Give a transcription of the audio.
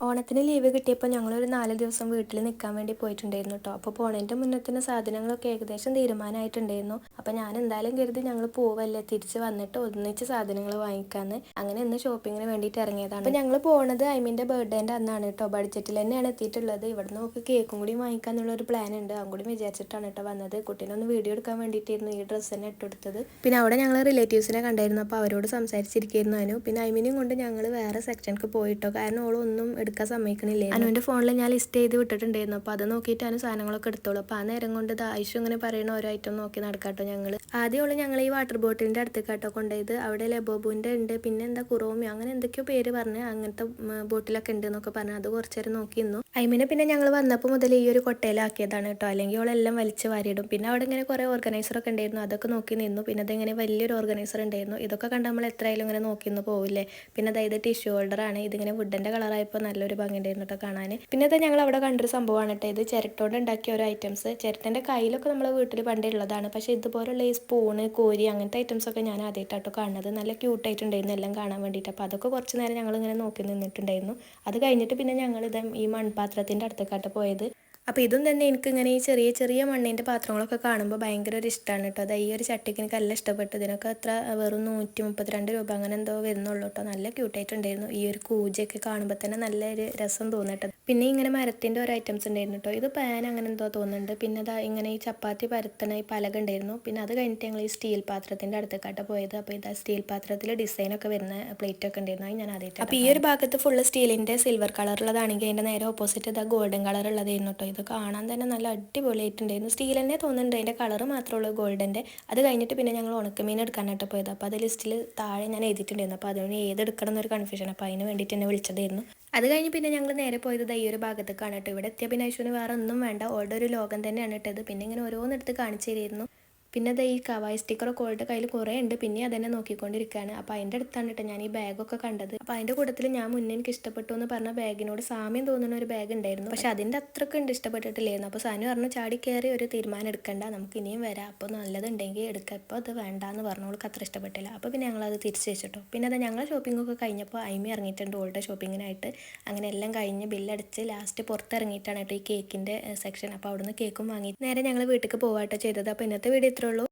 ഓണത്തിന് ലീവ് കിട്ടിയപ്പോൾ ഞങ്ങളൊരു നാല് ദിവസം വീട്ടിൽ നിൽക്കാൻ വേണ്ടി പോയിട്ടുണ്ടായിരുന്നു കേട്ടോ അപ്പോൾ പോണേന്റെ മുന്നത്തിന് സാധനങ്ങളൊക്കെ ഏകദേശം തീരുമാനമായിട്ടുണ്ടായിരുന്നു അപ്പോൾ ഞാൻ എന്തായാലും കരുതി ഞങ്ങൾ പോവല്ലേ തിരിച്ച് വന്നിട്ട് ഒന്നിച്ച് സാധനങ്ങൾ വാങ്ങിക്കാന്ന്. അങ്ങനെ ഇന്ന് ഷോപ്പിങ്ങിന് വേണ്ടിയിട്ട് ഇറങ്ങിയതാണ്. അപ്പോൾ ഞങ്ങൾ പോണത് ഐമീന്റെ ബർത്ത്ഡേന്റെ അന്നാണ് കേട്ടോ ബഡ്ജറ്റിൽ തന്നെയാണ് എത്തിയിട്ടുള്ളത്. ഇവിടെ നമുക്ക് കേക്കും കൂടി വാങ്ങിക്കാന്നുള്ള ഒരു പ്ലാൻ ഉണ്ട്. അതും കൂടി വിചാരിച്ചിട്ടാണ് കേട്ടോ വന്നത്. കുട്ടീനെ ഒന്ന് വീഡിയോ എടുക്കാൻ വേണ്ടിയിട്ടായിരുന്നു ഈ ഡ്രസ്സ് തന്നെ ഇട്ടെടുത്തത് പിന്നെ അവിടെ ഞങ്ങൾ റിലേറ്റീവ്സിനെ കണ്ടായിരുന്നു. അപ്പോൾ അവരോട് സംസാരിച്ചിരിക്കുന്നു അനു പിന്നെ ഐമീനും കൊണ്ട് ഞങ്ങൾ വേറെ സെക്ഷനിലേക്ക് പോയിട്ടോ കാരണം ഓളൊന്നും എടുക്കാൻ സമ്മതിക്കണില്ലേ അനുവിന്റെ ഫോണിൽ ഞാൻ ലിസ്റ്റ് ചെയ്ത് വിട്ടിട്ടുണ്ടായിരുന്നു. അപ്പോൾ അത് നോക്കിയിട്ട് അനു സാധനങ്ങളൊക്കെ എടുത്തോളൂ. അപ്പോൾ ആ നേരം കൊണ്ട് ആയിഷു ഇങ്ങനെ പറയുന്ന ഓരോ ഐറ്റം നോക്കി നടക്കാട്ടോ ഞങ്ങൾ ആദ്യമുള്ള ഞങ്ങൾ ഈ വാട്ടർ ബോട്ടിലിന്റെ അടുത്ത് കേട്ടോ കൊണ്ടുപോയത്. അവിടെ ലബോബുവിന്റെ ഉണ്ട്. പിന്നെ എന്താ കുറോമി അങ്ങനെ എന്തൊക്കെയോ പേര് പറഞ്ഞ് അങ്ങനത്തെ ബോട്ടിലൊക്കെ ഉണ്ട് എന്നൊക്കെ പറഞ്ഞ് അത് കുറച്ചേരം നോക്കി നിന്നു. ഐമിനെ പിന്നെ ഞങ്ങൾ വന്നപ്പോൾ മുതൽ ഈ ഒരു കൊട്ടയിലാക്കിയതാണ് കേട്ടോ. അല്ലെങ്കിൽ അവളെല്ലാം വലിച്ച് വാരിയിടും. പിന്നെ അവിടെ ഇങ്ങനെ കുറേ ഓർഗനൈസറൊക്കെ ഉണ്ടായിരുന്നു. അതൊക്കെ നോക്കി നിന്നു. പിന്നെ അതിങ്ങനെ വലിയൊരു ഓർഗനൈസർ ഉണ്ടായിരുന്നു. ഇതൊക്കെ കണ്ട് നമ്മൾ എത്രയായാലും ഇങ്ങനെ നോക്കി നിന്ന് പോവില്ലേ? പിന്നെ അതായത് ടിഷ്യൂ ഹോൾഡർ ആണ്. ഇതിങ്ങനെ വുഡിന്റെ കളറായപ്പോൾ നല്ലൊരു ഭംഗി ഉണ്ടായിരുന്നു കേട്ടോ കാണാൻ. പിന്നെ ഞങ്ങൾ അവിടെ കണ്ടൊരു സംഭവമാണ് കേട്ടോ. ഇത് ചിരട്ടോണ്ട് ഉണ്ടാക്കിയ ഒരു ഐറ്റംസ് ചിരട്ടന്റെ കയ്യിലൊക്കെ നമ്മൾ വീട്ടിൽ പണ്ടേ ഉള്ളതാണ്. പക്ഷേ ഇതുപോലുള്ള ഈ സ്പൂണ് കോരി അങ്ങനത്തെ ഐറ്റംസ് ഒക്കെ ഞാൻ ആദ്യമായിട്ടാട്ടോ കാണുന്നത്. നല്ല ക്യൂട്ടായിട്ടുണ്ടായിരുന്നു എല്ലാം കാണാൻ വേണ്ടിയിട്ട്. അപ്പോൾ അതൊക്കെ കുറച്ച് നേരം ഞങ്ങൾ ഇങ്ങനെ നോക്കി നിന്നിട്ടുണ്ടായിരുന്നു. അത് കഴിഞ്ഞിട്ട് പിന്നെ ഞങ്ങൾ ഇത് ഈ മൺപാത്രത്തിന്റെ അടുത്തേക്കാട്ട് പോയത്. അപ്പോൾ ഇതും തന്നെ എനിക്ക് ഇങ്ങനെ ഈ ചെറിയ ചെറിയ മണ്ണിന്റെ പാത്രങ്ങളൊക്കെ കാണുമ്പോൾ ഭയങ്കര ഒരു ഇഷ്ടമാണ് കേട്ടോ അത് ഈ ഒരു ചട്ടിക്ക് എനിക്ക് നല്ല ഇഷ്ടപ്പെട്ടു. ഇതിനൊക്കെ അത്ര വെറും നൂറ്റി മുപ്പത്തിരണ്ട് രൂപ അങ്ങനെ എന്തോ വരുന്നുള്ളൂ കേട്ടോ നല്ല ക്യൂട്ടായിട്ടുണ്ടായിരുന്നു ഈ ഒരു കൂജയൊക്കെ കാണുമ്പോൾ തന്നെ നല്ലൊരു രസം തോന്നിട്ടത് പിന്നെ ഇങ്ങനെ മരത്തിന്റെ ഒരു ഐറ്റംസ് ഉണ്ടായിരുന്നു കേട്ടോ ഇത് പാൻ അങ്ങനെ എന്തോ തോന്നുന്നുണ്ട്. പിന്നെ അതാ ഇങ്ങനെ ഈ ചപ്പാത്തി പരത്തണ ഈ പലക ഉണ്ടായിരുന്നു. പിന്നെ അത് കഴിഞ്ഞിട്ട് ഞങ്ങൾ ഈ സ്റ്റീൽ പാത്രത്തിന്റെ അടുത്തേക്കാട്ട് പോയത്. അപ്പോൾ ഇതാ സ്റ്റീൽ പാത്രത്തിൽ ഡിസൈനൊക്കെ വരുന്ന പ്ലേറ്റ് ഒക്കെ ഉണ്ടായിരുന്നു. ഞാൻ ആദ്യമായിട്ട് അപ്പോൾ ഈ ഒരു ഭാഗത്ത് ഫുള്ള് സ്റ്റീലിന്റെ സിൽവർ കളറുള്ളതാണെങ്കിൽ അതിന്റെ നേരെ ഓപ്പോസിറ്റ് ഇതാ ഗോൾഡൻ കളർ ഉള്ളതായിരുന്നു കേട്ടോ ഇത് കാണാൻ തന്നെ നല്ല അടിപൊളിയായിട്ടുണ്ടായിരുന്നു സ്റ്റീൽ തന്നെ തോന്നുന്നുണ്ട്. അതിന്റെ കളർ മാത്രമേ ഉള്ളൂ ഗോൾഡന്റെ അത് കഴിഞ്ഞിട്ട് പിന്നെ ഞങ്ങൾ ഉണക്കമീൻ എടുക്കാനായിട്ട് പോയത്. അപ്പോൾ അത് ലിസ്റ്റിൽ താഴെ ഞാൻ എഴുതിയിട്ടുണ്ടായിരുന്നു. അപ്പോൾ അതിന് ഏതെടുക്കണം എന്നൊരു കൺഫ്യൂഷൻ അപ്പോൾ അതിന് വേണ്ടിയിട്ട് എന്നെ വിളിച്ചതായിരുന്നു. അത് കഴിഞ്ഞ് പിന്നെ ഞങ്ങൾ നേരെ പോയത് ഈ ഒരു ഭാഗത്തേക്കാണ് കേട്ടോ ഇവിടെ എത്തിയ പിന്നെ ഐശ്വന് വേറെ ഒന്നും വേണ്ട. ഓൾഡ് ഒരു ലോകം തന്നെയാണ് ഇട്ടത്. പിന്നെ ഇങ്ങനെ ഓരോന്നെടുത്ത് കാണിച്ചു തരുന്നു. പിന്നെ അത് ഈ കവായി സ്റ്റിക്കറൊക്കെ ഓളുടെ കയ്യിൽ കുറേ ഉണ്ട്. പിന്നെ അതന്നെ നോക്കിക്കൊണ്ടിരിക്കുകയാണ് അപ്പോൾ അതിന്റെ അടുത്താണ് കേട്ടോ ഞാൻ ഈ ബാഗൊക്കെ കണ്ടത്. അപ്പോൾ അതിന്റെ കൂട്ടത്തിൽ ഞാൻ മുന്നേ എനിക്ക് ഇഷ്ടപ്പെട്ടു എന്ന് പറഞ്ഞ ബാഗിനോട് സാമ്യം തോന്നുന്ന ഒരു ബാഗ് ഉണ്ടായിരുന്നു. പക്ഷെ അതിന്റെ അത്രയ്ക്ക് ഉണ്ട് ഇഷ്ടപ്പെട്ടിട്ടില്ലായിരുന്നു. അപ്പോൾ സാനു പറഞ്ഞു ചാടി കയറി ഒരു തീരുമാനം എടുക്കണ്ട. നമുക്ക് ഇനിയും വരാം. അപ്പോൾ നല്ലതുണ്ടെങ്കിൽ എടുക്കാം. ഇപ്പോൾ അത് വേണ്ട എന്ന് അവൾക്ക് അത്ര ഇഷ്ടപ്പെട്ടില്ല. അപ്പോൾ പിന്നെ ഞങ്ങളത് തിരിച്ചു വെച്ചിട്ടോ. പിന്നെ അത് ഞങ്ങൾ ഷോപ്പിങ്ങൊക്കെ കഴിഞ്ഞപ്പോൾ അയിമി ഇറങ്ങിയിട്ടുണ്ട് ഓൾഡ് ഷോപ്പിങ്ങിനായിട്ട് അങ്ങനെ എല്ലാം കഴിഞ്ഞ് ബില്ലടിച്ച് ലാസ്റ്റ് പുറത്തിറങ്ങിയിട്ടാണ് കേട്ടോ ഈ കേക്കിന്റെ സെക്ഷൻ അപ്പോൾ അവിടുന്ന് കേക്കും വാങ്ങി. നേരെ ഞങ്ങൾ വീട്ടിലേക്ക് പോവാട്ടോ ചെയ്തത്. അപ്പോൾ ഇന്നത്തെ വീഡിയോ ഇത്രേ controló